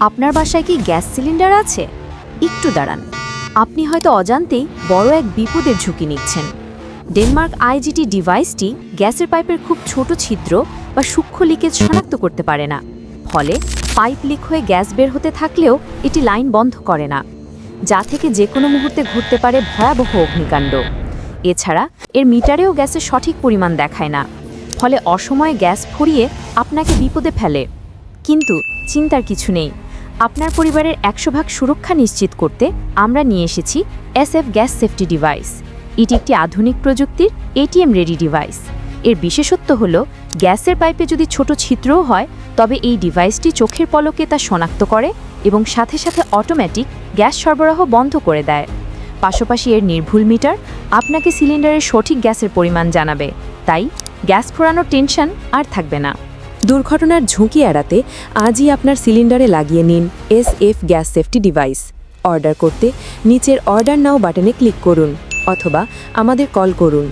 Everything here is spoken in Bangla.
আপনার বাসায় কি গ্যাস সিলিন্ডার আছে? একটু দাঁড়ান। আপনি হয়তো অজান্তেই বড় এক বিপদের ঝুঁকি নিচ্ছেন। ডেনমার্ক আইজিটি ডিভাইসটি গ্যাসের পাইপের খুব ছোট ছিদ্র বা সূক্ষ্ম লিকেজ শনাক্ত করতে পারে না। ফলে পাইপ লিক হয়ে গ্যাস বের হতে থাকলেও এটি লাইন বন্ধ করে না, যা থেকে যে কোনো মুহূর্তে ঘটতে পারে ভয়াবহ অগ্নিকাণ্ড। এছাড়া এর মিটারেও গ্যাসের সঠিক পরিমাণ দেখায় না, ফলে অসময়ে গ্যাস ফুরিয়ে আপনাকে বিপদে ফেলে। কিন্তু চিন্তার কিছু নেই। আপনার পরিবারের একশো ভাগ সুরক্ষা নিশ্চিত করতে আমরা নিয়ে এসেছি এসএফ গ্যাস সেফটি ডিভাইস। এটি একটি আধুনিক প্রযুক্তির এটিএম রেডি ডিভাইস। এর বিশেষত্ব হল, গ্যাসের পাইপে যদি ছোট ছিদ্রও হয়, তবে এই ডিভাইসটি চোখের পলকে তা শনাক্ত করে এবং সাথে সাথে অটোমেটিক গ্যাস সরবরাহ বন্ধ করে দেয়। পাশাপাশি এর নির্ভুল মিটার আপনাকে সিলিন্ডারের সঠিক গ্যাসের পরিমাণ জানাবে। তাই গ্যাস ফোরানোর টেনশন আর থাকবে না। দুর্ঘটনার ঝুঁকি এড়াতে আজই আপনার সিলিন্ডারে লাগিয়ে নিন S F gas safety device. Order করতে নিচের অর্ডার নাও বাটনে ক্লিক করুন অথবা আমাদের কল করুন।